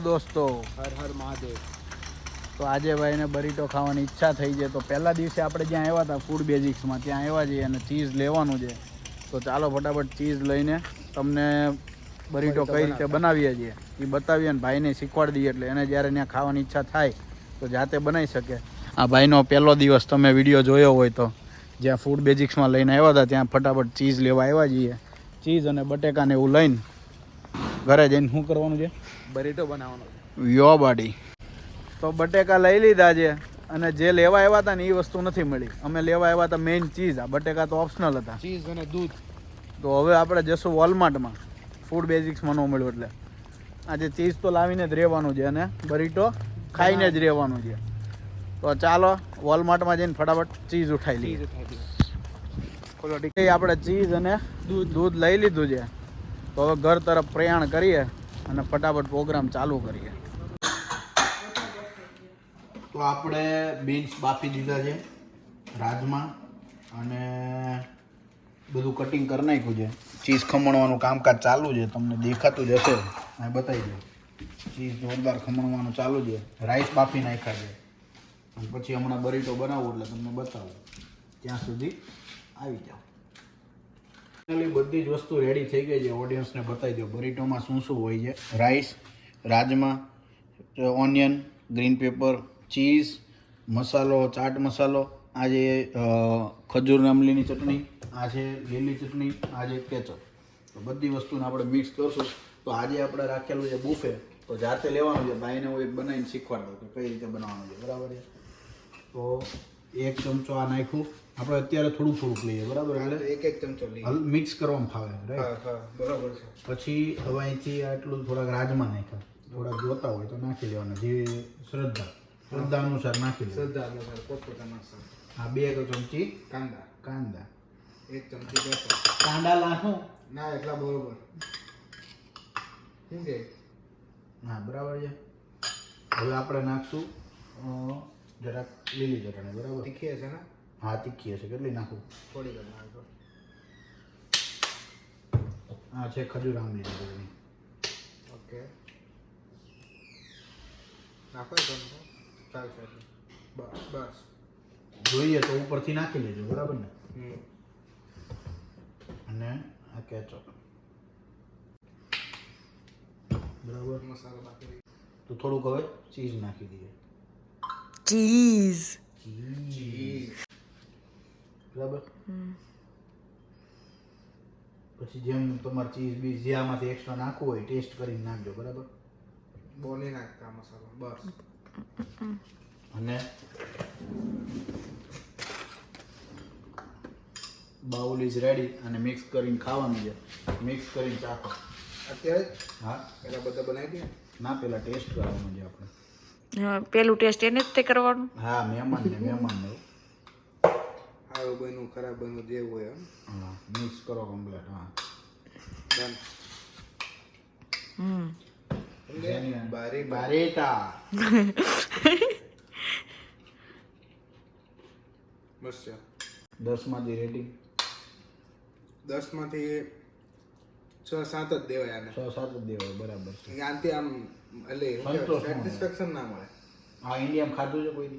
દોસ્તો. હર હર મહાદેવ. તો આજે ભાઈને બરીટો ખાવાની ઈચ્છા થઈ છે. તો પહેલા દિવસે આપણે જ્યાં આવ્યા હતા ફૂડ બેઝિક્સમાં ત્યાં આવ્યા છીએ અને ચીઝ લેવાનું છે. તો ચાલો ફટાફટ ચીઝ લઈને તમને બરીટો કઈ રીતે બનાવીએ. છીએ. એ બતાવીએ અને ભાઈને શીખવાડી દઈએ એટલે એને જ્યારે ત્યાં ખાવાની ઈચ્છા થાય તો જાતે બનાવી શકે. આ ભાઈનો પહેલો દિવસ તમે વીડિયો જોયો હોય તો જ્યાં ફૂડ બેઝિક્સમાં લઈને આવ્યા હતા ત્યાં ફટાફટ ચીઝ લેવા આવ્યા છીએ. ચીઝ અને બટેકાને એવું લઈને ઘરે જઈને શું કરવાનું છે? બરીટો બનાવવાનો. યો બાડી. તો બટેકા લઈ લીધા છે અને જે લેવા આવ્યા હતા ને એ વસ્તુ નથી મળી. અમે લેવા આવ્યા હતા મેઇન ચીઝ આ બટેકા તો ઓપ્શનલ હતા. ચીઝ અને દૂધ. તો હવે આપણે જશું વોલમાર્ટમાં. ફૂડ બેઝિક્સમાં ન મળ્યું એટલે. આજે ચીઝ તો લાવીને જ રહેવાનું છે અને બરીટો ખાઈને જ રહેવાનું છે. તો ચાલો વોલમાર્ટમાં જઈને ફટાફટ ચીઝ ઉઠાવી લઈએ. આપણે ચીઝ અને દૂધ. દૂધ લઈ લીધું છે. તો હવે ઘર તરફ પ્રયાણ કરીએ. અને ફટાફટ પ્રોગ્રામ ચાલુ કરીએ. તો આપણે બીન્સ બાફી દીધા છે, રાજમા અને બધું કટિંગ કરી નાખ્યું છે. ચીઝ ખમણવાનું કામકાજ ચાલુ છે, તમને દેખાતું જ હશે. અહીં બતાવી દઉં. ચીઝ જોરદાર ખમણવાનું ચાલુ છે રાઈસ બાફી નાખ્યા છે. અને પછી હમણાં બરીટો બનાવું એટલે તમને બતાવું. ત્યાં સુધી આવી જાઓ. ફાઇનલી બધી જ વસ્તુ રેડી થઈ ગઈ છે. ઓડિયન્સને બતાવી દો બરીટોમાં શું શું હોય છે? Rice rajma onion green pepper cheese મસાલો, ચાટ મસાલો, આ જે ખજૂર આમલીની ચટણી, આ છે લીલી ચટણી, આ છે કેચઅપ. તો બધી વસ્તુને આપણે મિક્સ કરશું. તો આજે આપણે રાખેલું છે બુફે. તો જાતે લેવાનું છે. ભાઈને હું એક બનાવીને શીખવાડ દઉં કે કઈ રીતે બનાવવાનું છે. બરાબર છે? તો એક ચમચો આ નાખ્યું. આપણે અત્યારે થોડું થોડુંક લઈએ બરાબર? એટલે એક એક ચમચો લઈ હલ મિક્સ કરવામાં ફાવે રાઈટ બરાબર છે. પછી હવે અહીંથી આટલું થોડાક રાજમાં નાખ્યા. થોડાક જોતા હોય તો નાખી લેવાના જે શ્રદ્ધા. શ્રદ્ધા અનુસાર નાખી શ્રદ્ધા અનુસાર પોતપોતાના હા બે બે ચમચી કાંદા. કાંદા. એક ચમચી બેસન. કાંદા નાખો? ના એટલા બરોબર. શું કે? હા બરાબર છે. હવે આપણે નાખશું જરાક લીલી ચટણી બરાબર? તીખી છે ને? હા તીખી હશે કેટલી નાખું? થોડી કરી નાખો હા છે ખજૂર આંબલી ચટણી. ઓકે. નાખો એ ચાલશે બસ બસ. જોઈએ તો ઉપરથી નાખી લેજો બરાબર ને? અને આ કેચઅપ. બરાબર? મસાલો બાકી. તો થોડુંક હવે ચીઝ નાખી દઈએ. ચીઝ ચીઝ બરાબર? પછી જેમ તમારે ચીઝ બીજ જે આમાંથી એક્સ્ટ્રા નાખવું હોય ટેસ્ટ કરીને નાખજો બરાબર? બોલી નાખતા મસાલો બસ. અને બાઉલ ઇઝ રેડી અને મિક્સ કરીને ખાવાનું છે. મિક્સ કરીને ચાખો. અત્યારે હા. પેલા બધા બનાવી દે. ના પેલા ટેસ્ટ કરવાનું છે આપણે. પેલું ટેસ્ટ એને જ તે કરવાનું? હા મહેમાન ને મહેમાન ને. સારું બન્યું ખરાબ બન્યું જે હોય એમ. હા મિક્સ કરો કમ્પ્લેટ હા. ડન. હમ. બારી બારી બારેટા મસ્ત છે. દસમાંથી રેટિંગ દસમાંથી છ સાત જ દેવાય આને. છ સાત જ દેવાય બરાબર છે. આમ એટલે સેટિસ્ફેક્શન ના મળે. આ ઇન્ડિયામાં ખાધું છે કોઈ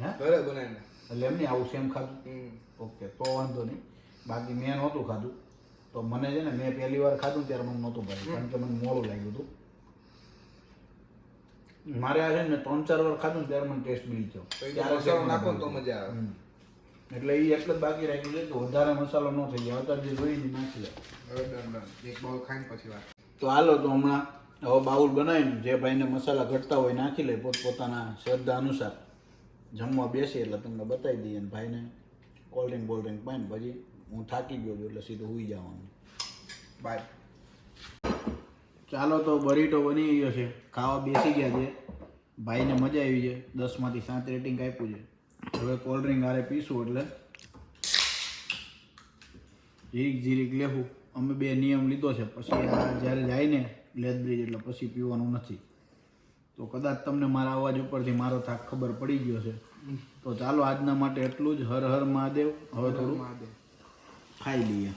હે? ઘરે બનાવીને. એટલે એમ નહીં આવું સેમ ખાધું? ઓકે તો વાંધો નહીં. બાકી મેં નહોતું ખાધું. તો મને છે ને મેં પહેલી વાર ખાધું ત્યારે મને નહોતું ભાઈ કારણ કે મને મોડું લાગ્યું હતું. મારે આ છે ને ત્રણ ચાર વાર ખાધું ત્યારે મને ટેસ્ટ મળી ગયો. ત્યારે નાખો તો મજા આવે. એટલે એ એટલે જ બાકી રાખ્યું છે કે વધારે મસાલો ન થઈ જાય. અત્યારે જે જોઈએ નાખી ડન એક બાઉલ ખાઈને પછી વાત. તો હાલો તો હમણાં હવે બાઉલ બનાવીને જે ભાઈને મસાલા ઘટતા હોય નાખી લે પોતપોતાના શ્રદ્ધા અનુસાર. જમવા બેસી એટલે તમને બતાવી દઈએ અને ભાઈને કોલ્ડ ડ્રિંક બોલ્ડ ડ્રિંક પાઈને પછી હું થાકી ગયો છું એટલે સીધું સુઈ જવાનું. બાય ચાલો તો બરીટો બની ગયો છે. ખાવા બેસી ગયા છે. ભાઈને મજા આવી છે. દસમાંથી સાત રેટિંગ આપ્યું છે. હવે કોલ્ડ ડ્રિંક આરે પીશું એટલે જીરીક જીરીક લેવું અમે બે નિયમ લીધો છે. પછી જ્યારે જાય ને લેદ બ્રિજ એટલે પછી પીવાનું નથી. તો કદાચ તમને મારા અવાજ ઉપરથી મારો થાક ખબર પડી ગયો છે. તો ચાલો આજના માટે એટલું જ. હર હર મહાદેવ. હવે થોડું મહાદેવ. ખાઈ લઈએ.